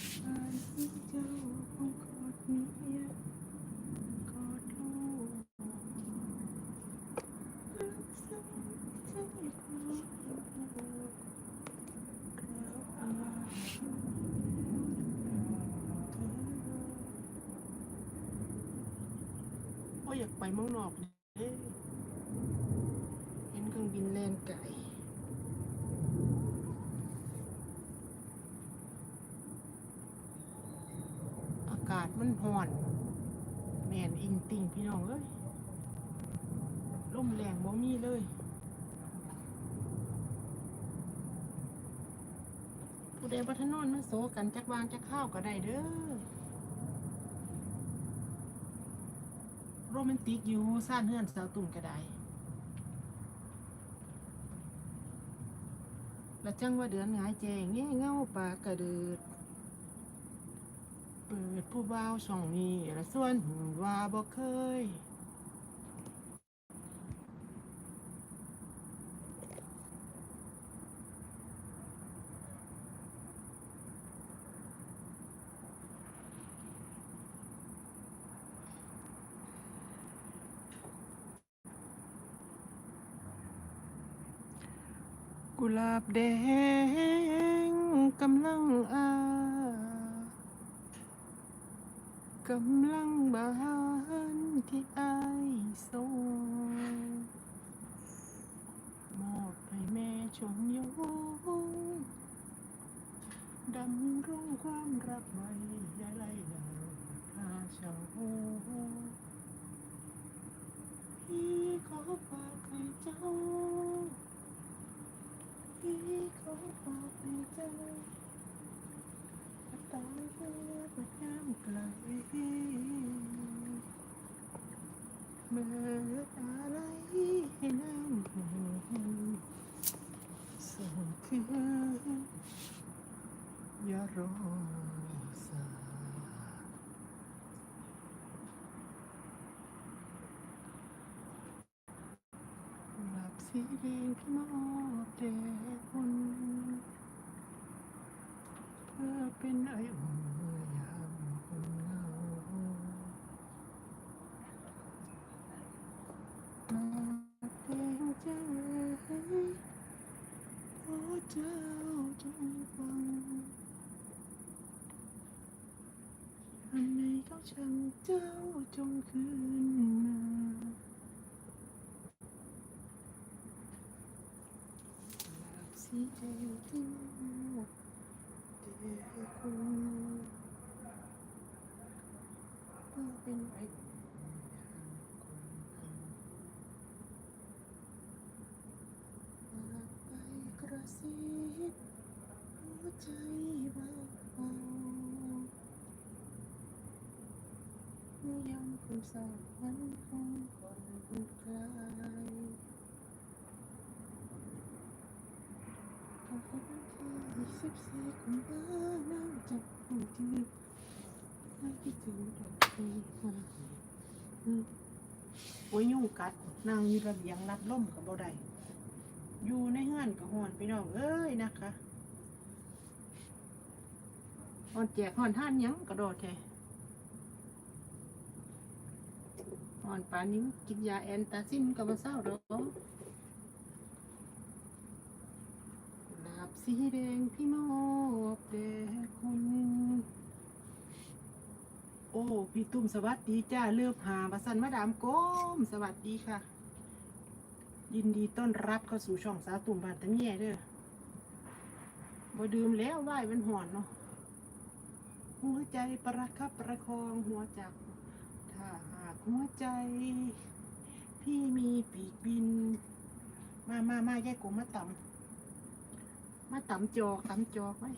เจ้าอยากไปเมืองนอกเด้เห็นเครื่องบินแล่นไก่ากาศมันห่อนแมนอิงติงพี่น้องเอ้ยลมแรงบ่มีเลยผู้ใดบัทนอนมาโซกันจักวางจักข้าวก็ได้เด้อโรแมนติกอยู่ซ่านเฮือนสาวตุ่มก็ได้และจังว่าเดือนหงายแจงแง่เงาปากระเดิด เปิดผู้บ่าวช่องนี้ละส่วนหูว่าบ่เคยกุหลาบแดงกำลังอา กำลังบานที่อายส่งมอบให้แม่ชมยงดำรงความรักไว้อย่าไล่ลาหาเช่าพี่ขอฝากให้เจ้าพี่ขอฝากให้เจ้า ตาเมื่อประยามไกลเมื่ออะไรให้นั่งหูส่งคืนอย่ารอสายหลับสีแดงที่มอบแด่คุณ เพื่อเป็นไออุ่นเมื่อยามคนเหงาหลับแดงใจขอเจ้าจงฟังอันไหนก็ช่างเจ้าจงคืนมาหลับสีแดงที่มอบ เด็กคน กระซิบหัวใจเบาเบายังคงสาววันคงก่อนไกลขอบคุณที่สิบสี่กุมภาพันธ์จับผู้ที่ โอ้ยยุ่งกัดนางอยู่ระเบียงรับล่มกับบ่ได้อยู่ในเฮือนกับหอนพี่น้องเอ้ยนะคะหอนแจกหอนท่านยังกระโดดแท้หอนปานนี้กินยาแอนตาซินก็บ่เศร้าดอกหลาบสีแดงที่มอบแด่คุณ โอ้พี่ตุ้มสวัสดีจ้าเลือบหาบัสันมาดามก้มสวัสดีค่ะ ยินดีต้อนรับเข้าสู่ช่องสาวตุ่มบานตะเงียเด้อบ่ดื่มแล้วไหวเป็นหอนเนาะหัวใจประคับประคองหัวจักถ้าหากหัวใจ พี่มีปีกบิน มามามาแยกกูมาต่ำมาต่ำจอกตำจอกไว้